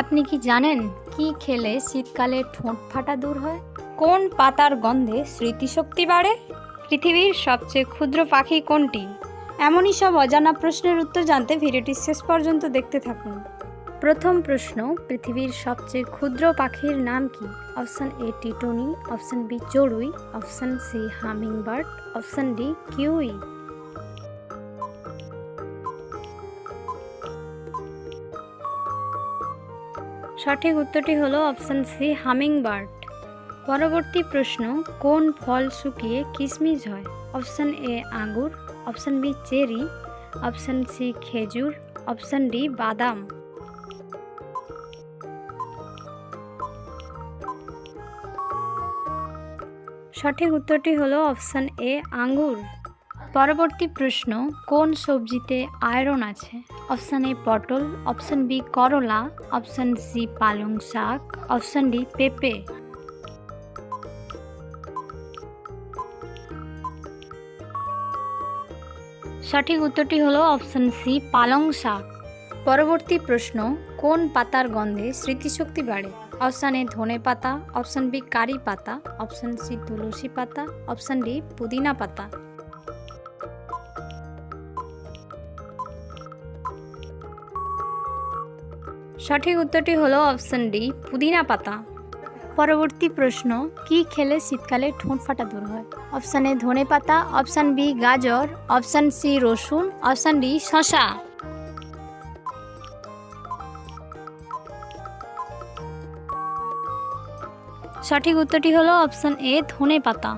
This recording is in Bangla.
আপনি কি জানেন কি খেলে শীতকালে ঠোঁট ফাটা দূর হয়? কোন পাতার গন্ধে স্মৃতিশক্তি বাড়ে? পৃথিবীর সবচেয়ে ক্ষুদ্র পাখি কোনটি? এমনই সব অজানা প্রশ্নের উত্তর জানতে ভিডিওটি শেষ পর্যন্ত দেখতে থাকুন। প্রথম প্রশ্ন, পৃথিবীর সবচেয়ে ক্ষুদ্র পাখির নাম কি? অপশান এ টিটনি, অপশান বি চড়ুই, option C hummingbird option D kiwi. সঠিক উত্তরটি হলো অপশান সি হামিং বার্ড পরবর্তী প্রশ্ন, কোন ফল শুকিয়ে কিশমিশ হয়? অপশান এ, আঙ্গুর, option B, cherry, option C, খেজুর, অপশান ডি, বাদাম। সঠিক উত্তরটি হলো অপশান এ, আঙ্গুর। পরবর্তী প্রশ্ন, কোন সবজিতে আয়রন আছে? অপশান এ পটল, অপশান বি করলা, অপশান সি পালং শাক, অপশান ডি পেঁপে। সঠিক উত্তরটি হলো অপশান সি পালং শাক। পরবর্তী প্রশ্ন, কোন পাতার গন্ধে স্মৃতিশক্তি বাড়ে? অপশান এ ধনে পাতা, অপশান বি কারি পাতা, অপশান সি তুলসী পাতা, অপশান ডি পুদিনা পাতা। সঠিক উত্তরটি হলো অপশান ডি, পুদিনা পাতা। পরবর্তী প্রশ্ন, কি খেলে শীতকালে ঠোঁট ফাটা দূর হয়? অপশান এ ধনে পাতা, অপশান বি গাজর, অপশান সি রসুন, অপশান ডি শশা সঠিক উত্তরটি হলো অপশান এ ধনে পাতা।